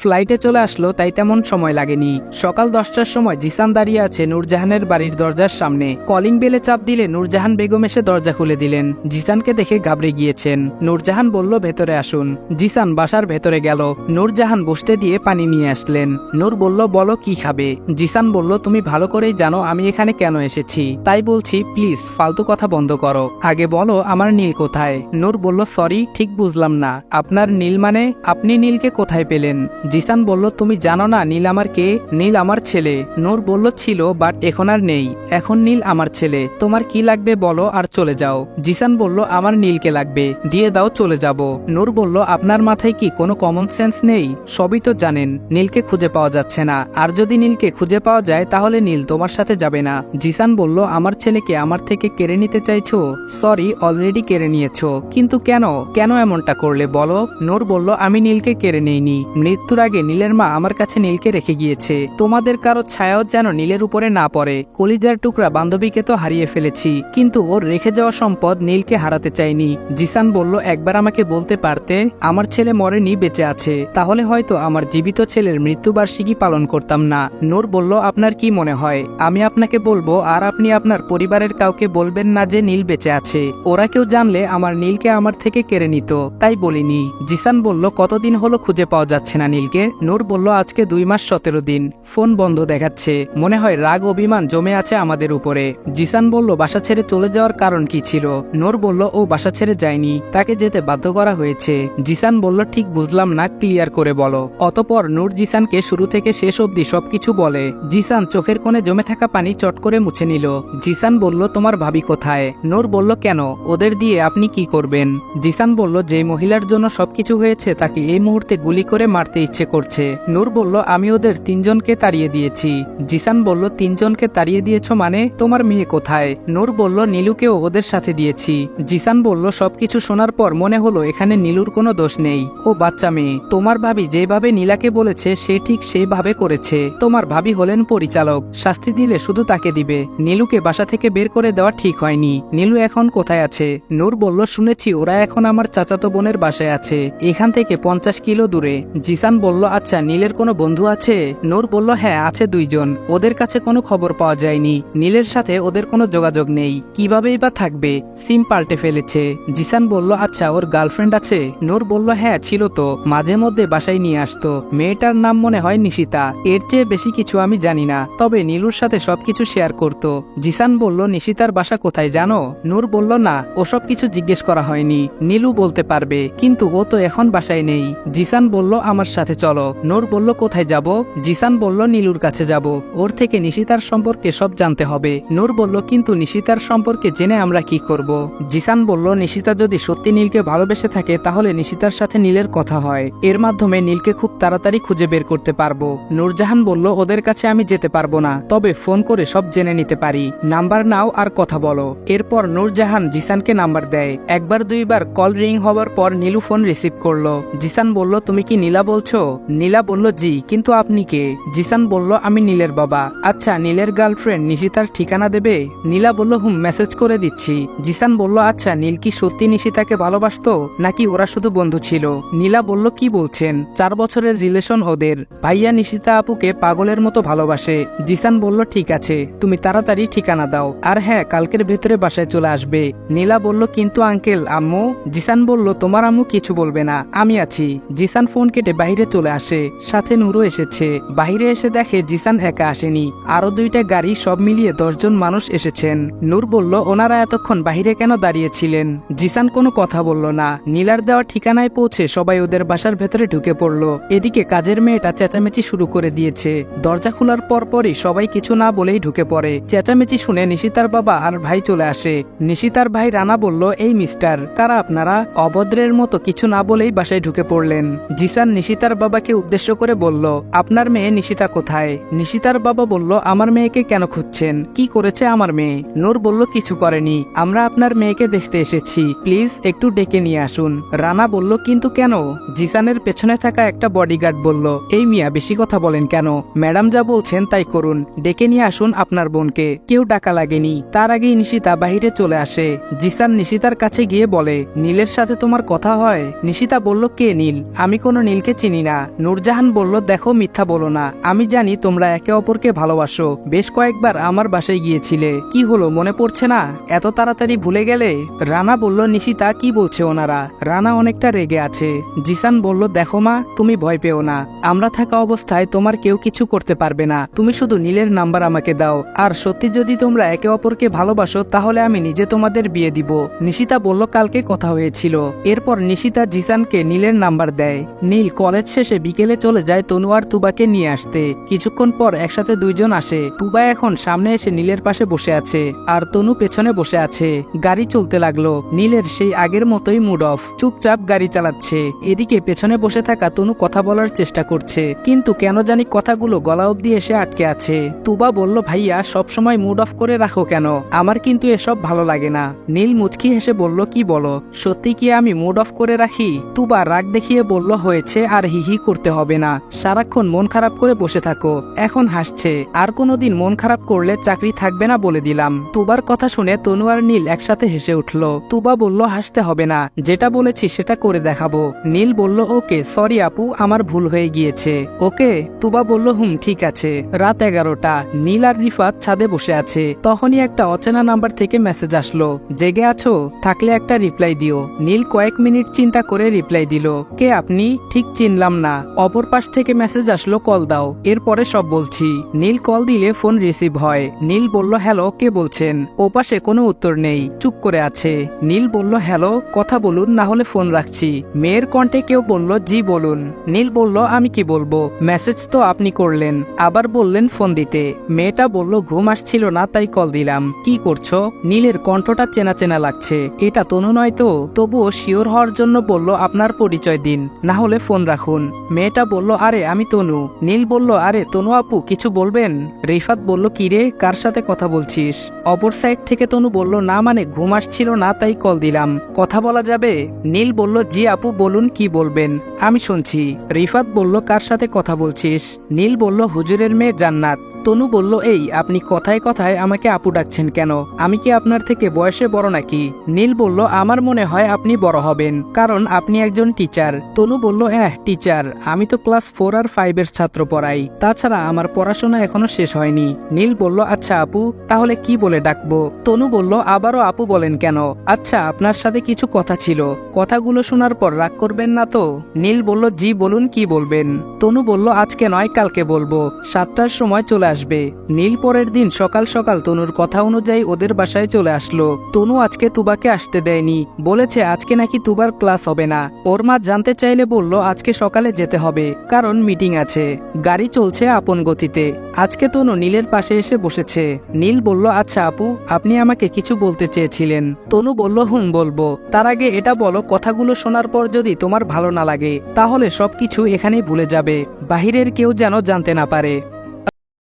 ফ্লাইটে চলে আসলো, তাই তেমন সময় লাগেনি। সকাল দশটার সময় জিসান দাঁড়িয়ে আছে নূরজাহানের বাড়ির দরজার সামনে। কলিং বেলে চাপ দিলে নূরজাহান বেগম এসে দরজা খুলে দিলেন। জিসানকে দেখে গাবড়ে গিয়েছেন। নূরজাহান বলল, ভেতরে আসুন। জিসান বাসার ভেতরে গেল। নূরজাহান বসতে দিয়ে পানি নিয়ে আসলেন। নূর বলল, বলো, কি খাবে? জিসান বলল, তুমি ভালো করেই জানো আমি এখানে কেন এসেছি। তাই বলছি, প্লিজ, ফালতু কথা বন্ধ করো। আগে বলো, আমার নীল কোথায়? নূর বলল, সরি, ঠিক বুঝলাম না। আপনার নীল মানে আপনি নীলকে কোথায় পেলেন? জিসান বলল, তুমি জানো না নীল আমার কে? নীল আমার ছেলে। নূর বলল, ছিল, বাট এখন আর নেই। এখন নীল আমার ছেলে। তোমার কি লাগবে বলো আর চলে যাও। জিসান বলল, আমার নীলকে লাগবে। দিয়ে দাও, চলে যাব। নূর বলল, আপনার মাথায় কি কোনো কমন সেন্স নেই? সবই তো জানেন, নীলকে খুঁজে পাওয়া যাচ্ছে না। আর যদি নীলকে খুঁজে পাওয়া যায়, তাহলে নীল তোমার সাথে যাবে না। জিসান বলল, আমার ছেলেকে আমার থেকে কেড়ে নিতে চাইছো? সরি, অলরেডি কেড়ে নিয়েছো। কিন্তু কেন? কেন এমনটা করলে বলো? নূর বলল, আমি নীলকে কেড়ে নেইনি। মৃত্যুর আগে নীলের মা আমার কাছে নীলকে রেখে গিয়েছে। তোমাদের কারও ছায়াও যেন নীলের উপরে না পড়ে। কলিজার টুকরা বান্ধবীকে তো হারিয়ে ফেলেছি। কিন্তু ওর রেখে যাওয়া সম্পদ নীলকে হারাতে চাইনি। জিসান বলল, একবার আমাকে বলতে পারতে, আমার ছেলে মরেনি, বেঁচে আছে। তাহলে হয়তো আমার জীবিত ছেলের মৃত্যুবার্ষিকী পালন করতাম না। নূর বলল, আপনার কি মনে হয়? আমি আপনাকে বলব, আর আপনি আপনার পরিবারের কাউকে বলবেন না যে নীল বেঁচে আছে। ওরা কেউ জানলে আমার নীলকে আমার থেকে কেড়ে নিত। তাই বলিনি। জিসান বলল, কতদিন হলো খুঁজে পাওয়া যাচ্ছে না নীলকে নূর বলল, আজকে দুই মাস সতেরো দিন। ফোন বন্ধ দেখাচ্ছে। মনে হয় রাগ অভিমান জমে আছে আমাদের উপরে। জিসান বলল, বাসা ছেড়ে চলে যাওয়ার কারণ কি ছিল? নূর বলল, ও বাসা ছেড়ে যায়নি। তাকে যেতে বাধ্য করা হয়েছে। জিসান বলল, ঠিক বুঝলাম না, ক্লিয়ার করে বলো। অতপর নূর জিসানকে শুরু থেকে শেষ অবধি সবকিছু বলে। জিসান চোখের কোণে জমে থাকা পানি চট করে মুছে নিল। জিসান বলল, তোমার ভাবি কোথায়? নূর বলল, কেন? ওদের দিয়ে আপনি কি করবেন? জিসান বলল, যে মহিলার জন্য সবকিছু হয়েছে তাকে এই মুহূর্তে গুলি করে মারতে ইচ্ছে করছে। নূর বলল, আমি ওদের তিনজনকে তাড়িয়ে দিয়েছি। জিসান বলল, তিনজনকে তাড়িয়ে দিয়েছ মানে? তোমার মেয়ে কোথায়? নূর বলল, নীলুকেও ওদের সাথে দিয়েছি। জিসান বলল, সবকিছু শোনার পর মনে হলো এখানে নীলুর কোনো দোষ নেই। ও বাচ্চা মেয়ে। তোমার ভাবি যেভাবে নীলাকে বলেছে, সে ঠিক সেভাবে করেছে। তোমার ভাবি হলেন পরিচালক। শাস্তি দিলে শুধু তাকে দিবে। নীলুকে বাসা থেকে বের করে দেওয়া ঠিক হয়নি। নীলু এখন কোথায় আছে? নূর বলল, শুনেছি ওরা এখন আমার চাচাতো বোনের বাসায় আছে। এখান থেকে পঞ্চাশ কিলো দূরে। জিসান বলল আচ্ছা নীলের কোনো বন্ধু আছে? নূর বলল হ্যাঁ আছে দুইজন। ওদের কাছে কোনো খবর পাওয়া যায়নি। নীলের সাথে ওদের কোনো যোগাযোগ নেই। কিভাবেই বা থাকবে? সিম পাল্টে ফেলেছে। জিসান বলল আচ্ছা ওর গার্লফ্রেন্ড আছে? নূর বলল হ্যাঁ ছিল তো। মাঝে মধ্যে বাসায় নিয়ে আসতো। মেয়েটার নাম মনে হয় নিশিতা। এর চেয়ে বেশি কিছু আমি জানি না। তবে নীলুর সাথে সবকিছু শেয়ার করত। জিসান বলল, নিশিতার বাসা কোথায় জানো? নূর বলল, না, ওসব কিছু জিজ্ঞেস করা হয়নি। নীলু বলতে পারবে, কিন্তু ও তো এখন বাসায় নেই। জিসান বলল, আমার সাথে চলো। নূর বলল, কোথায় যাব? জিসান বলল, নীলুর কাছে যাব। ওর থেকে নিশিতার সম্পর্কে সব জানতে হবে। নূর বলল, কিন্তু নিশিতার সম্পর্কে জেনে আমরা কি করব? জিসান বলল, নিশিতা যদি সত্যি নীলকে ভালোবেসে থাকে, তাহলে নিশিতার সাথে নীলের কথা হয়। এর মাধ্যমে নীলকে খুব তাড়াতাড়ি খুঁজে বের করতে পারব। নূরজাহান বলল, ওদের কাছে আমি যেতে পারব না, তবে ফোন করে সব জেনে নিতে পারি। নাম্বার নাও আর কথা বলো। এরপর নূরজাহান জিসানকে নাম্বার দেয়। একবার দুইবার কল রিং হওয়ার পর নীলু ফোন রিসিভ করল। জিসান বলল, তুমি কি নীলা বলছো? নীলা বলল, জি, কিন্তু আপনি কে? জিসান বলল, আমি নীলের বাবা। আচ্ছা নীলের গার্লফ্রেন্ড নিশিতার ঠিকানা দেবে? নীলা বলল, হুম, মেসেজ করে দিচ্ছি। জিসান বলল আচ্ছা নীল কি সত্যি নিশিতাকে ভালোবাসতো, নাকি ওরা শুধু বন্ধু ছিল? নীলা বলল, কি বলছেন? চার বছরের রিলেশন ওদের। ভাইয়া নিশিতা আপুকে পাগলের মতো ভালোবাসে। জিসান বলল, ঠিক আছে, তুমি তাড়াতাড়ি ঠিকানা দাও। আর হ্যাঁ কালকের ভেতরে বাসায় চলে আসবে। নীলা বলল, কিন্তু আঙ্কেল, আম্মু? জিসান বলল, তোমার আম্মু কিছু বলবে না, আমি আছি। জিসান ফোন কেটে বাইরে চলে আসে। সাথে নুরও এসেছে। বাইরে এসে দেখে জিসান একা আসেনি। আরও দুইটা গাড়ি সব মিলিয়ে দশজন মানুষ এসেছেন। নূর বলল, ওনারা এতক্ষণ বাইরে কেন দাঁড়িয়েছিলেন? জিসান কোনো কথা বলল না। নীলার দেওয়া ঠিকানায় পৌঁছে সবাই ওদের বাসার ভেতরে ঢুকে পড়ল। এদিকে কাজের মেয়েটা চেঁচামেচি শুরু করে দিয়েছে। দরজা খোলার পরপরই সবাই কিছু না বলেই ঢুকে পড়ে। চেঁচামেচি শুনে নিশিতার বাবা আর ভাই চলে আসে। নিশিতার ভাই রানা বলল, এই মিস্টার, কারা আপনারা? অভদ্রের মতো কিছু না বলেই বাসায় ঢুকে পড়লেন। জিসান নিশিতার বাবাকে উদ্দেশ্য করে বলল, আপনার মেয়ে নিশিতা কোথায়? নিশিতার বাবা বলল, আমার মেয়েকে কেন খুঁজছেন? কি করেছে আমার মেয়ে? নূর বলল, কিছু করেনি। আমরা আপনার মেয়েকে দেখতে এসেছি। প্লিজ একটু ডেকে নিয়ে আসুন। রানা বলল, কিন্তু কেন? জিসানের পেছনে থাকা একটা বডিগার্ড বলল, এই মিয়া বেশি কথা বলেন কেন? ম্যাডাম যা বলছেন তাই করুন। ডেকে নিয়ে আসুন আপনার বোনকে। কেউ ডাকা লাগেনি। তার আগেই নিশিতা বাহিরে চলে আসে। জিসান নিশিতার কাছে গিয়ে বলে, নীলের সাথে তোমার কথা হয়? নিশিতা বলল, কে নীল? আমি কোনো নীলকে চিনি না। না। নূরজাহান বলল, দেখো, মিথ্যা বলো না। আমি জানি তোমরা একে অপরকে ভালোবাসো। বেশ কয়েকবার আমার বাসায় গিয়েছিলে। কি হলো, মনে পড়ছে না? এত তাড়াতাড়ি ভুলে গেলে? রানা বলল, নিশিতা, কি বলছে ওনারা? রানা অনেকটা রেগে আছে। জিসান বলল, দেখো মা, তুমি ভয় পেও না। আমরা থাকা অবস্থায় তোমার কেউ কিছু করতে পারবে না। তুমি শুধু নীলের নাম্বার আমাকে দাও। আর সত্যি যদি তোমরা একে অপরকে ভালোবাসো, তাহলে আমি নিজে তোমাদের বিয়ে দিব। নিশিতা বলল, কালকে কথা হয়েছিল। এরপর নিশিতা জিসানকে নীলের নাম্বার দেয়। নীল কলেজ শেষে বিকেলে চলে যায় তনু আর তুবাকে নিয়ে আসতে। কিছুক্ষণ পর একসাথে দুইজন আসে। তুবা এখন সামনে এসে নীলের পাশে বসে আছে আর তনু পেছনে বসে আছে। গাড়ি চলতে লাগল। নীলের সেই আগের মতোই মুড অফ। চুপচাপ গাড়ি চালাচ্ছে। এদিকে পেছনে বসে থাকা তনু কথা বলার চেষ্টা করছে। কিন্তু কেন জানি কথাগুলো গলা অব্দি এসে আটকে আছে। তুবা বলল, ভাইয়া সবসময় মুড অফ করে রাখো কেন? আমার কিন্তু এসব ভালো লাগে না। নীল মুচকি হেসে বলল, কি বলো? সত্যি কি আমি মুড অফ করে রাখি? তুবা রাগ দেখিয়ে বলল, হয়েছে আর হিহি করতে হবে না। সারাক্ষণ মন খারাপ করে বসে থাকো। এখন হাসছে। আর কোনোদিন মন খারাপ করলে চাকরি থাকবে না বলে দিলাম। তুবার কথা শুনে তনু আর নীল একসাথে হেসে উঠল। তুবা বলল, হাসতে হবে না। যেটা বলেছি সেটা করে দেখাবো। নীল বলল, ওকে, সরি আপু, আমার ভুল হয়ে গিয়েছে। ওকে? তুবা বলল, হুম, ঠিক আছে। রাত এগারোটা। নীল আর রিফাত ছাদে বসে আছে। তখনই একটা অচেনা নাম্বার থেকে মেসেজ আসলো। জেগে আছো? থাকলে একটা রিপ্লাই দিও। নীল কয়েক মিনিট চিন্তা করে রিপ্লাই দিল। কে আপনি? ঠিক চিনলাম না। অপর পাশ থেকে মেসেজ আসলো কল দাও। এরপরে সব বলছি। নীল কল দিলে ফোন রিসিভ হয়। নীল বলল হ্যালো কে বলছেন? ও পাশে কোনো উত্তর নেই। চুপ করে আছে। নীল বলল হ্যালো কথা বলুন, না হলে ফোন রাখছি। মেয়ের কণ্ঠে কেউ বলল, জি, বলুন। নীল বলল, আমি কি বলব? মেসেজ তো আপনি করলেন। আবার বললেন ফোন দিতে। মেয়েটা বলল, ঘুম আসছিল না, তাই কল দিলাম। কি করছ? নীলের কণ্ঠটা চেনা চেনা লাগছে। এটা তনু নয় তো? তবুও শিওর হওয়ার জন্য বলল, আপনার পরিচয় দিন, না হলে ফোন রাখুন। মেয়েটা বলল, আরে, আমি তনু। নীল বলল, আরে, তনু আপু, কিছু বলবেন? রিফাত বলল কিরে কার সাথে কথা বলছিস? অপর সাইড থেকে তনু বলল, না মানে ঘুম আসছিল না, তাই কল দিলাম। কথা বলা যাবে? নীল বলল, জি আপু, বলুন কি বলবেন? আমি শুনছি। রিফাত বলল, কার সাথে কথা বলছিস? নীল বলল, হুজুরের মেয়ে জান্নাত। তনু বলল, এই, আপনি কথায় কথায় আমাকে আপু ডাকছেন কেন? আমি কি আপনার থেকে বয়সে বড় নাকি? নীল বলল, আমার মনে হয় আপনি বড় হবেন, কারণ আপনি একজন টিচার। তনু বলল হ্যাঁ টিচার, আমি তো ক্লাস ফোর আর ফাইভের ছাত্র পড়াই, তাছাড়া আমার পড়াশোনা এখনও শেষ হয়নি। নীল বলল আচ্ছা আপু, তাহলে কি বলে ডাকবো? তনু বলল, আবারও আপু বলেন কেন? আচ্ছা আপনার সাথে কিছু কথা ছিল, কথাগুলো শোনার পর রাগ করবেন না তো? নীল বলল, জি, বলুন কি বলবেন? তনু বলল, আজকে নয়, কালকে বলব। সাতটার সময় চলে আসবে। নীল পরের দিন সকাল সকাল তনুর কথা অনুযায়ী ওদের বাসায় চলে আসলো। তনু আজকে তুবাকে আসতে দেয়নি। বলেছে, আজকে নাকি তুবার ক্লাস হবে না। ওর মা জানতে চাইলে বলল, আজকে সকালে যেতে হবে, কারণ মিটিং আছে। গাড়ি চলছে আপন গতিতে। আজকে তনু নীলের পাশে এসে বসেছে। নীল বলল আচ্ছা আপু, আপনি আমাকে কিছু বলতে চেয়েছিলেন। তনু বলল, হুম, বলব। তার আগে এটা বলো, কথাগুলো শোনার পর যদি তোমার ভালো না লাগে, তাহলে সবকিছু এখানেই ভুলে যাবে। বাহিরের কেউ যেন জানতে না পারে।